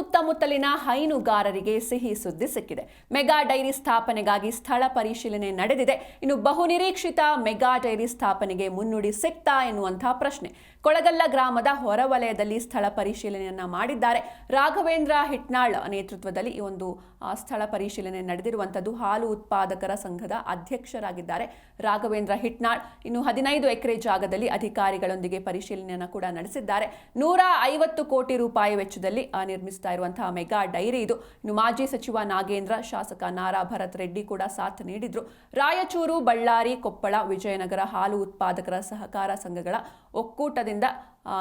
ಸುತ್ತಮುತ್ತಲಿನ ಹೈನುಗಾರರಿಗೆ ಸಿಹಿ ಸುದ್ದಿ ಸಿಕ್ಕಿದೆ. ಮೆಗಾ ಡೈರಿ ಸ್ಥಾಪನೆಗಾಗಿ ಸ್ಥಳ ಪರಿಶೀಲನೆ ನಡೆದಿದೆ. ಇನ್ನು ಬಹುನಿರೀಕ್ಷಿತ ಮೆಗಾ ಡೈರಿ ಸ್ಥಾಪನೆಗೆ ಮುನ್ನುಡಿ ಸಿಕ್ತಾ ಎನ್ನುವಂತಹ ಪ್ರಶ್ನೆ. ಕೊಳಗಲ್ಲ ಗ್ರಾಮದ ಹೊರವಲಯದಲ್ಲಿ ಸ್ಥಳ ಪರಿಶೀಲನೆಯನ್ನ ಮಾಡಿದ್ದಾರೆ. ರಾಘವೇಂದ್ರ ಹಿಟ್ನಾಳ್ ನೇತೃತ್ವದಲ್ಲಿ ಈ ಒಂದು ಸ್ಥಳ ಪರಿಶೀಲನೆ ನಡೆದಿರುವಂಥದ್ದು ಹಾಲು ಉತ್ಪಾದಕರ ಸಂಘದ ಅಧ್ಯಕ್ಷರಾಗಿದ್ದಾರೆ ರಾಘವೇಂದ್ರ ಹಿಟ್ನಾಳ್. ಇನ್ನು ಹದಿನೈದು ಎಕರೆ ಜಾಗದಲ್ಲಿ ಅಧಿಕಾರಿಗಳೊಂದಿಗೆ ಪರಿಶೀಲನೆಯನ್ನು ಕೂಡ ನಡೆಸಿದ್ದಾರೆ. ನೂರ ಐವತ್ತು ಕೋಟಿ ರೂಪಾಯಿ ವೆಚ್ಚದಲ್ಲಿ ಆ, ನಿರ್ಮಿಸ್ತಾ ಇರುವಂತಹ ಮೆಗಾ ಡೈರಿ ಇದು. ಇನ್ನು ಮಾಜಿ ಸಚಿವ ನಾಗೇಂದ್ರ, ಶಾಸಕ ನಾರಾ ಭರತ್ ರೆಡ್ಡಿ ಕೂಡ ಸಾಥ್ ನೀಡಿದ್ರು. ರಾಯಚೂರು, ಬಳ್ಳಾರಿ, ಕೊಪ್ಪಳ, ವಿಜಯನಗರ ಹಾಲು ಉತ್ಪಾದಕರ ಸಹಕಾರ ಸಂಘಗಳ ಒಕ್ಕೂಟದಿಂದ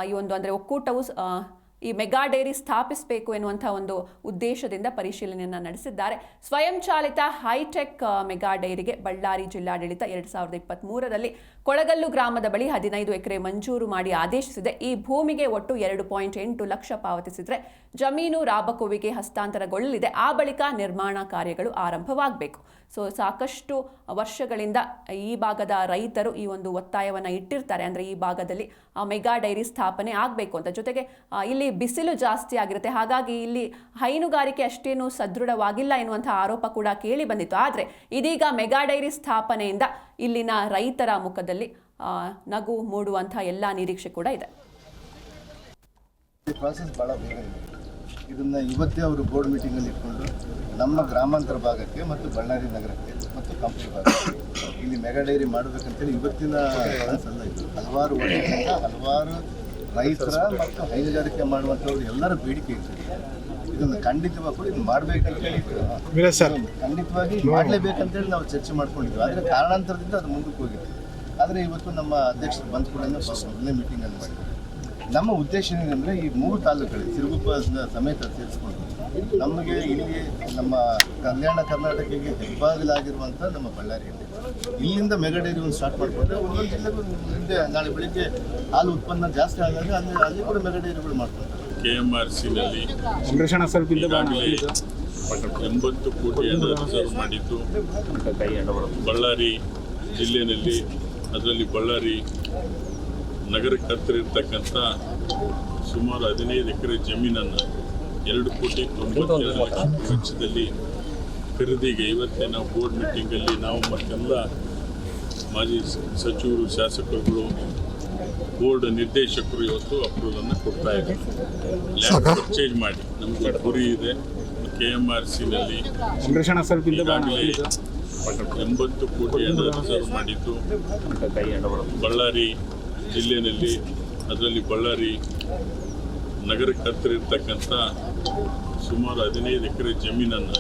ಈ ಒಂದು ಅಂದರೆ ಒಕ್ಕೂಟವು ಈ ಮೆಗಾ ಡೈರಿ ಸ್ಥಾಪಿಸಬೇಕು ಎನ್ನುವಂಥ ಒಂದು ಉದ್ದೇಶದಿಂದ ಪರಿಶೀಲನೆಯನ್ನು ನಡೆಸಿದ್ದಾರೆ. ಸ್ವಯಂ ಚಾಲಿತ ಹೈಟೆಕ್ ಮೆಗಾ ಡೈರಿಗೆ ಬಳ್ಳಾರಿ ಜಿಲ್ಲಾಡಳಿತ ಎರಡು ಸಾವಿರದ ಇಪ್ಪತ್ತ್ ಮೂರರಲ್ಲಿ ಕೊಳಗಲ್ಲು ಗ್ರಾಮದ ಬಳಿ ಹದಿನೈದು ಎಕರೆ ಮಂಜೂರು ಮಾಡಿ ಆದೇಶಿಸಿದೆ. ಈ ಭೂಮಿಗೆ ಒಟ್ಟು ಎರಡು ಪಾಯಿಂಟ್ ಎಂಟು ಲಕ್ಷ ಪಾವತಿಸಿದರೆ ಜಮೀನು ರಾಬಕುವಿಗೆ ಹಸ್ತಾಂತರಗೊಳ್ಳಲಿದೆ. ಆ ಬಳಿಕ ನಿರ್ಮಾಣ ಕಾರ್ಯಗಳು ಆರಂಭವಾಗಬೇಕು. ಸೊ, ಸಾಕಷ್ಟು ವರ್ಷಗಳಿಂದ ಈ ಭಾಗದ ರೈತರು ಈ ಒಂದು ಒತ್ತಾಯವನ್ನು ಇಟ್ಟಿರ್ತಾರೆ. ಅಂದರೆ ಈ ಭಾಗದಲ್ಲಿ ಮೆಗಾ ಡೈರಿ ಸ್ಥಾಪನೆ ಆಗಬೇಕು ಅಂತ. ಜೊತೆಗೆ ಇಲ್ಲಿ ಬಿಸಿಲು ಜಾಸ್ತಿ ಆಗಿರುತ್ತೆ. ಹಾಗಾಗಿ ಇಲ್ಲಿ ಹೈನುಗಾರಿಕೆ ಅಷ್ಟೇನು ಸದೃಢವಾಗಿಲ್ಲ ಎನ್ನುವಂಥ ಆರೋಪ ಕೂಡ ಕೇಳಿ ಬಂದಿತ್ತು. ಆದರೆ ಇದೀಗ ಮೆಗಾ ಡೈರಿ ಸ್ಥಾಪನೆಯಿಂದ ಇಲ್ಲಿನ ರೈತರ ಮುಖದಲ್ಲಿ ನಗು ಮೂಡುವಂಥ ಎಲ್ಲ ನಿರೀಕ್ಷೆ ಕೂಡ ಇದೆ. ಪ್ರಾಸೆಸ್ ಇದೆ. ಇವತ್ತೇ ಅವರು ಬೋರ್ಡ್ ಮೀಟಿಂಗಲ್ಲಿ ಇಟ್ಕೊಂಡು ನಮ್ಮ ಗ್ರಾಮಾಂತರ ಭಾಗಕ್ಕೆ ಮತ್ತು ಬಳ್ಳಾರಿ ನಗರಕ್ಕೆ ಮತ್ತು ಕಂಪ್ಲಿ ಭಾಗಕ್ಕೆ ಇಲ್ಲಿ ಮೆಗಾ ಡೈರಿ ಮಾಡಬೇಕಂತೇಳಿ ಇವತ್ತಿನ ಕನಸಲ್ಲ ಇದು. ಹಲವಾರು ವರ್ಷದಿಂದ ಹಲವಾರು ರೈತರ ಮತ್ತು ಹೈನುಗಾರಿಕೆ ಮಾಡುವಂಥವ್ರು ಎಲ್ಲರ ಬೇಡಿಕೆ ಇರ್ತದೆ ಇದನ್ನು ಖಂಡಿತವಾಗೂ ಇದು ಮಾಡಬೇಕಂತೇಳಿ ಖಂಡಿತವಾಗಿ ಮಾಡಲೇಬೇಕಂತೇಳಿ ನಾವು ಚರ್ಚೆ ಮಾಡ್ಕೊಂಡಿದ್ವಿ. ಆದರೆ ಕಾರಣಾಂತರದಿಂದ ಅದು ಮುಂದಕ್ಕೆ ಹೋಗಿತ್ತು ಆದರೆ ಇವತ್ತು ನಮ್ಮ ಅಧ್ಯಕ್ಷರು ಬಂದ ಕೂಡ ಮೊದಲನೇ ಮೀಟಿಂಗಲ್ಲಿ ಮಾಡಿದ್ರು. ನಮ್ಮ ಉದ್ದೇಶ ಏನಂದರೆ ಈ ಮೂರು ತಾಲೂಕುಗಳು ಸಿರುಗುಪ್ಪ ಸಮೇತ ಸೇರಿಸ್ಕೊಂಡು ನಮಗೆ ಇಲ್ಲಿ ನಮ್ಮ ಕಲ್ಯಾಣ ಕರ್ನಾಟಕಕ್ಕೆ ಹೆಬ್ಬಾಗಿಲಾಗಿರುವಂಥ ನಮ್ಮ ಬಳ್ಳಾರಿಯಲ್ಲಿ. ಇಲ್ಲಿಂದ ಮೆಗಡೇರಿ ಒಂದು ಸ್ಟಾರ್ಟ್ ಮಾಡಿಕೊಂಡ್ರೆ ಒಂದೊಂದು ಜಿಲ್ಲೆಗೂ ಮುಂದೆ ನಾಳೆ ಬೆಳಿಗ್ಗೆ ಹಾಲು ಉತ್ಪನ್ನ ಜಾಸ್ತಿ ಆದಾಗ ಅಲ್ಲಿ ಅಲ್ಲಿ ಕೂಡ ಮೆಗಡೇರಿಗಳು ಮಾಡ್ತಾರೆ ಮಾಡ್ಕೊಳ್ತಾರೆ ಕೆ ಎಂ ಆರ್ ಸಿನಲ್ಲಿ ಹಿಂದೆ ಎಂಬತ್ತು ಕೋಟಿಯನ್ನು ರಿಸರ್ವ್ ಮಾಡಿದ್ದು. ಬಳ್ಳಾರಿ ಜಿಲ್ಲೆಯಲ್ಲಿ ಅದರಲ್ಲಿ ಬಳ್ಳಾರಿ ನಗರಕ್ಕೆ ಹತ್ತಿರ ಇರ್ತಕ್ಕಂಥ ಸುಮಾರು ಹದಿನೈದು ಎಕರೆ ಜಮೀನನ್ನು ಎರಡು ಕೋಟಿ ತೊಂಬತ್ತೆರಡು ಲಕ್ಷ ವೆಚ್ಚದಲ್ಲಿ ಖರೀದಿಗೆ ಇವತ್ತೇ ನಾವು ಬೋರ್ಡ್ ಮೀಟಿಂಗಲ್ಲಿ ನಾವು ಮತ್ತೆಲ್ಲ ಮಾಜಿ ಸಚಿವರು ಶಾಸಕರುಗಳು ಬೋರ್ಡ್ ನಿರ್ದೇಶಕರು ಇವತ್ತು ಅಪ್ರೂವಲನ್ನು ಕೊಡ್ತಾ ಇದ್ದಾರೆ. ಲ್ಯಾಂಡ್ ಪರ್ಚೇಸ್ ಮಾಡಿ. ನಮಗೆ ಗುರಿ ಇದೆ. ಕೆ ಎಂ ಆರ್ ಸಿನಲ್ಲಿ ಎಂಬತ್ತು ಕೋಟಿ ರಿಸರ್ವ್ ಮಾಡಿದ್ದು. ಬಳ್ಳಾರಿ ಜಿಲ್ಲೆಯಲ್ಲಿ ಅದರಲ್ಲಿ ಬಳ್ಳಾರಿ ನಗರಕ್ಕೆ ಹತ್ತಿರ ಇರ್ತಕ್ಕಂಥ ಸುಮಾರು ಹದಿನೈದು ಎಕರೆ ಜಮೀನನ್ನು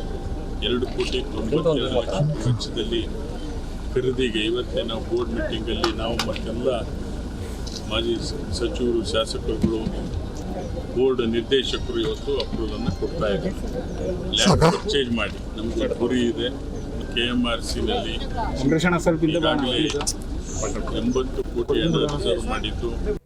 ಎರಡು ಕೋಟಿ ತೊಂಬತ್ತೆರಡು ಲಕ್ಷ ವೆಚ್ಚದಲ್ಲಿ ಖರೀದಿಗೆ ಇವತ್ತೇ ನಾವು ಬೋರ್ಡ್ ಮೀಟಿಂಗಲ್ಲಿ ನಾವು ಮತ್ತೆಲ್ಲ ಮಾಜಿ ಸಚಿವರು ಶಾಸಕರುಗಳು ಬೋರ್ಡ್ ನಿರ್ದೇಶಕರು ಇವತ್ತು ಅಪ್ರೂವಲನ್ನು ಕೊಡ್ತಾ ಇದ್ದಾರೆ. ಲ್ಯಾಂಡ್ ಪರ್ಚೇಸ್ ಮಾಡಿ. ನಮಗೆ ಗುರಿ ಇದೆ. ಕೆ ಎಂ ಆರ್ ಸಿನಲ್ಲಿ ಎಂಬತ್ತು ಕೋಟಿಯನ್ನು ರಿಸರ್ವ್ ಮಾಡಿದ್ದು.